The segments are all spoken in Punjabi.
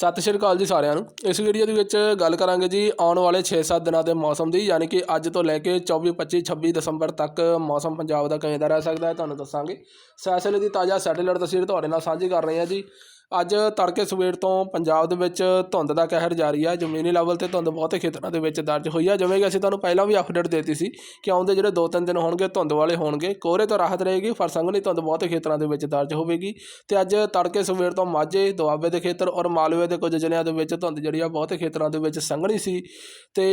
ਸਤਿ ਸ਼੍ਰੀ ਅਕਾਲ ਜੀ ਸਾਰਿਆਂ ਨੂੰ। ਇਸ ਵੀਡੀਓ ਦੇ ਵਿੱਚ ਗੱਲ ਕਰਾਂਗੇ ਜੀ ਆਉਣ ਵਾਲੇ 6-7 ਦਿਨਾਂ ਦੇ ਮੌਸਮ ਦੀ, ਯਾਨੀ ਕਿ ਅੱਜ ਤੋਂ ਲੈ ਕੇ 24 25 26 ਦਸੰਬਰ ਤੱਕ ਮੌਸਮ ਪੰਜਾਬ ਦਾ ਕਿਵੇਂ ਦਾ ਰਹਿ ਸਕਦਾ ਹੈ ਤੁਹਾਨੂੰ ਦੱਸਾਂਗੇ। ਸੈਸਲੇ ਦੀ ਤਾਜ਼ਾ ਸੈਟੇਲਾਈਟ ਤਸਵੀਰ ਤੁਹਾਡੇ ਨਾਲ ਸਾਂਝੀ ਕਰ ਰਹੇ ਹਾਂ ਜੀ। ਅੱਜ ਤੜਕੇ ਸਵੇਰ ਤੋਂ ਪੰਜਾਬ ਦੇ ਵਿੱਚ ਧੁੰਦ ਦਾ ਕਹਿਰ ਜਾਰੀ ਹੈ ਜ਼ਮੀਨੀ ਲੈਵਲ ਤੇ ਧੁੰਦ ਬਹੁਤੇ ਖੇਤਰਾਂ ਦੇ ਵਿੱਚ ਦਰਜ ਹੋਈ ਆ। ਜਿਵੇਂ ਕਿ ਅਸੀਂ ਤੁਹਾਨੂੰ ਪਹਿਲਾਂ ਵੀ ਅਪਡੇਟ ਦਿੱਤੀ ਸੀ ਕਿ ਆਉਂਦੇ ਜਿਹੜੇ 2-3 ਦਿਨ ਹੋਣਗੇ, ਧੁੰਦ ਵਾਲੇ ਹੋਣਗੇ। ਕੋਹਰੇ ਤੋਂ ਰਾਹਤ ਰਹੇਗੀ, ਪਰ ਸੰਘਣੀ ਧੁੰਦ ਬਹੁਤੇ ਖੇਤਰਾਂ ਦੇ ਵਿੱਚ ਦਰਜ ਹੋਵੇਗੀ। ਤੇ ਅੱਜ ਤੜਕੇ ਸਵੇਰ ਤੋਂ ਮਾਝੇ, ਦੁਆਬੇ ਦੇ ਖੇਤਰ ਔਰ ਮਾਲਵੇ ਦੇ ਕੁਝ ਜ਼ਿਲ੍ਹਿਆਂ ਦੇ ਵਿੱਚ ਧੁੰਦ ਜਿਹੜੀ ਆ, ਬਹੁਤੇ ਖੇਤਰਾਂ ਦੇ ਵਿੱਚ ਸੰਘਣੀ ਸੀ। ਤੇ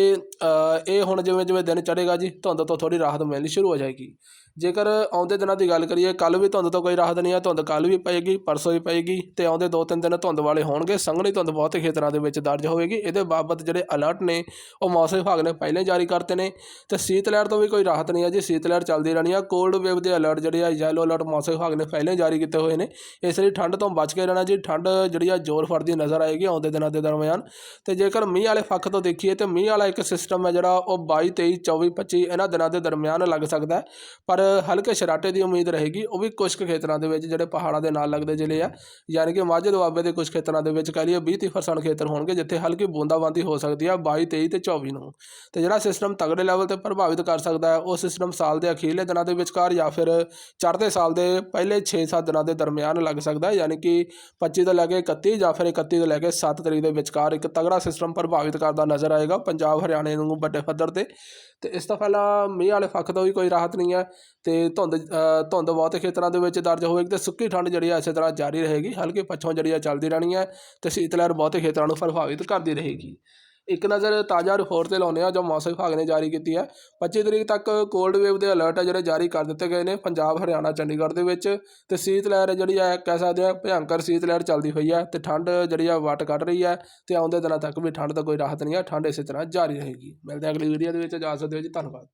ਇਹ ਹੁਣ ਜਿਵੇਂ ਜਿਵੇਂ ਦਿਨ ਚੜ੍ਹੇਗਾ ਜੀ, ਧੁੰਦ ਤੋਂ ਥੋੜੀ ਰਾਹਤ ਮਿਲਣੀ ਸ਼ੁਰੂ ਹੋ ਜਾਏਗੀ। ਜੇਕਰ ਆਉਂਦੇ ਦਿਨਾਂ ਦੀ ਗੱਲ ਕਰੀਏ ਕੱਲ ਵੀ ਧੁੰਦ ਤੋਂ ਕੋਈ ਰਾਹਤ ਨਹੀਂ ਆ, ਧੁੰਦ ਕੱਲ ਵੀ ਪਏਗੀ, ਪਰਸੋਂ ਵੀ ਪਏਗੀ। ਤੇ ਆਉਂਦੇ ਦੋ ਤਿੰਨ ਦਿਨ ਧੁੰਦ ਵਾਲੇ ਹੋਣਗੇ, ਸੰਘਣੀ ਧੁੰਦ ਬਹੁਤੇ ਖੇਤਰਾਂ ਦੇ ਵਿੱਚ ਦਰਜ ਹੋਵੇਗੀ। ਇਹਦੇ ਬਾਬਤ ਜਿਹੜੇ ਅਲਰਟ ਨੇ, ਉਹ ਮੌਸਮ ਵਿਭਾਗ ਨੇ ਪਹਿਲੇ ਜਾਰੀ ਕਰਤੇ ਨੇ। ਤੇ ਸ਼ੀਤ ਲਹਿਰ ਤੋਂ ਵੀ ਕੋਈ ਰਾਹਤ ਨਹੀਂ ਹੈ ਜੀ, ਸ਼ੀਤ ਲਹਿਰ ਚੱਲਦੀ ਰਹਿਣੀ ਆ। ਕੋਲਡ ਵੇਵ ਦੇ ਅਲਰਟ ਜਿਹੜੇ ਆ ਯੈਲੋ ਅਲਰਟ ਮੌਸਮ ਵਿਭਾਗ ਨੇ ਪਹਿਲੇ ਜਾਰੀ ਕੀਤੇ ਹੋਏ ਨੇ। ਇਸ ਲਈ ਠੰਡ ਤੋਂ ਬਚ ਕੇ ਰਹਿਣਾ ਜੀ, ਠੰਡ ਜਿਹੜੀ ਆ ਜ਼ੋਰ ਫੜਦੀ ਨਜ਼ਰ ਆਏਗੀ ਆਉਂਦੇ ਦਿਨਾਂ ਦੇ ਦਰਮਿਆਨ। ਤੇ ਜੇਕਰ ਮੀਂਹ ਵਾਲੇ ਪੱਖ ਤੋਂ ਦੇਖੀਏ, ਤੇ ਮੀਂਹ ਵਾਲਾ ਇੱਕ ਸਿਸਟਮ ਹੈ ਜਿਹੜਾ ਉਹ 22 23 24 25 ਇਹਨਾਂ ਦਿਨਾਂ ਦੇ ਦਰਮਿਆਨ ਲੱਗ ਸਕਦਾ ਪਰ ਹਲਕੇ ਸ਼ਰਾਟੇ ਦੀ ਉਮੀਦ ਰਹੇਗੀ, ਉਹ ਵੀ ਕੁਝ ਕੁ ਖੇਤਰਾਂ ਦੇ ਵਿੱਚ ਜਿਹੜੇ ਪਹਾੜਾਂ ਦੇ ਨਾਲ ਲੱਗਦੇ ਜ਼ਿਲ੍ਹੇ ਆ, ਯਾਨੀ ਕਿ ਮਾਝੇ ਦੁਆਬੇ ਦੇ ਕੁਝ ਖੇਤਰਾਂ ਦੇ ਵਿੱਚ ਕਹਿ ਲਈਏ 20 30% ਖੇਤਰ ਹੋਣਗੇ, ਜਿੱਥੇ ਹਲਕੀ ਬੂੰਦਾਬਾਂਦੀ ਹੋ ਸਕਦੀ ਹੈ 22 23 ਤੇ 24 ਨੂੰ। ਤੇ ਜਿਹੜਾ ਸਿਸਟਮ ਤਗੜੇ ਲੈਵਲ ਤੇ ਪ੍ਰਭਾਵਿਤ ਕਰ ਸਕਦਾ ਹੈ, ਉਹ ਸਿਸਟਮ ਸਾਲ ਦੇ ਅਖੀਰਲੇ ਦਿਨਾਂ ਦੇ ਵਿਚਕਾਰ ਜਾਂ ਫਿਰ ਚੜ੍ਹਦੇ ਸਾਲ ਦੇ ਪਹਿਲੇ 6-7 ਦਿਨਾਂ ਦੇ ਦਰਮਿਆਨ ਲੱਗ ਸਕਦਾ ਹੈ, ਯਾਨੀ ਕਿ 25 ਤੋਂ ਲੈ ਕੇ 31 ਜਾਂ ਫਿਰ 31 ਤੋਂ ਲੈ ਕੇ 7 ਤਰੀਕ ਦੇ ਵਿਚਕਾਰ ਇੱਕ ਤਗੜਾ ਸਿਸਟਮ ਪ੍ਰਭਾਵਿਤ ਕਰਦਾ ਨਜ਼ਰ ਆਏਗਾ, ਪੰਜਾਬ, ਹਰਿਆਣੇ ਨੂੰ ਵੱਡੇ ਪੱਧਰ ਤੇ। ਤੇ ਇਸ ਤੋਂ ਪਹਿਲਾਂ ਮੀਂਹ ਵਾਲੇ ਪੱਖ ਤੋਂ ਵੀ ਕੋਈ ਰਾਹਤ ਨਹੀਂ ਹੈ। ਤੇ ਧੁੰਦ ਧੁੰਦ ਬਹੁਤੇ ਖੇਤਰਾਂ ਦੇ ਵਿੱਚ ਦਰਜ ਹੋਵੇਗੀ ਤੇ ਸੁੱਕੀ ਠੰਡ ਜਿਹੜੀ ਆ ਇਸੇ ਤਰ੍ਹਾਂ ਜਾਰੀ ਰਹੇਗੀ, ਹਲਕੀ ਪੱਛੋਂ ਜਿਹੜੀ ਆ ਚੱਲਦੀ ਰਹਿਣੀ ਹੈ ਤੇ ਸ਼ੀਤ ਲਹਿਰ ਬਹੁਤੇ ਖੇਤਰਾਂ ਨੂੰ ਪ੍ਰਭਾਵਿਤ ਕਰਦੀ ਰਹੇਗੀ। ਇੱਕ ਨਜ਼ਰ ਤਾਜ਼ਾ ਰਿਪੋਰਟ ਤੇ ਲਾਉਂਦੇ ਆ ਜੋ ਮੌਸਮ ਵਿਭਾਗ ਨੇ ਜਾਰੀ ਕੀਤੀ ਹੈ। 25 ਤਰੀਕ ਤੱਕ ਕੋਲਡ ਵੇਵ ਦੇ ਅਲਰਟ ਜਿਹੜੇ ਜਾਰੀ ਕਰ ਦਿੱਤੇ ਗਏ ਨੇ, ਪੰਜਾਬ, ਹਰਿਆਣਾ, ਚੰਡੀਗੜ੍ਹ ਦੇ ਵਿੱਚ ਤੇ ਸ਼ੀਤ ਲਹਿਰ ਜਿਹੜੀ ਹੈ ਕਹਿ ਸਕਦੇ ਆ ਭਿਅੰਕਰ ਸ਼ੀਤ ਲਹਿਰ ਚੱਲਦੀ ਹੋਈ ਹੈ ਤੇ ਠੰਡ ਜਿਹੜੀ ਆ ਵਟ ਕੱਢ ਰਹੀ ਹੈ ਤੇ ਆਉਂਦੇ ਦਿਨਾਂ ਤੱਕ ਵੀ ਠੰਡ ਦਾ ਕੋਈ ਰਾਹਤ ਨਹੀਂ ਹੈ, ਠੰਡ ਇਸੇ ਤਰ੍ਹਾਂ ਜਾਰੀ ਰਹੇਗੀ। ਮਿਲਦੇ ਹਾਂ ਅਗਲੀ ਵੀਡੀਓ ਦੇ ਵਿੱਚ, ਇਜਾਜ਼ਤ ਦਿਓ ਜੀ, ਧੰਨਵਾਦ।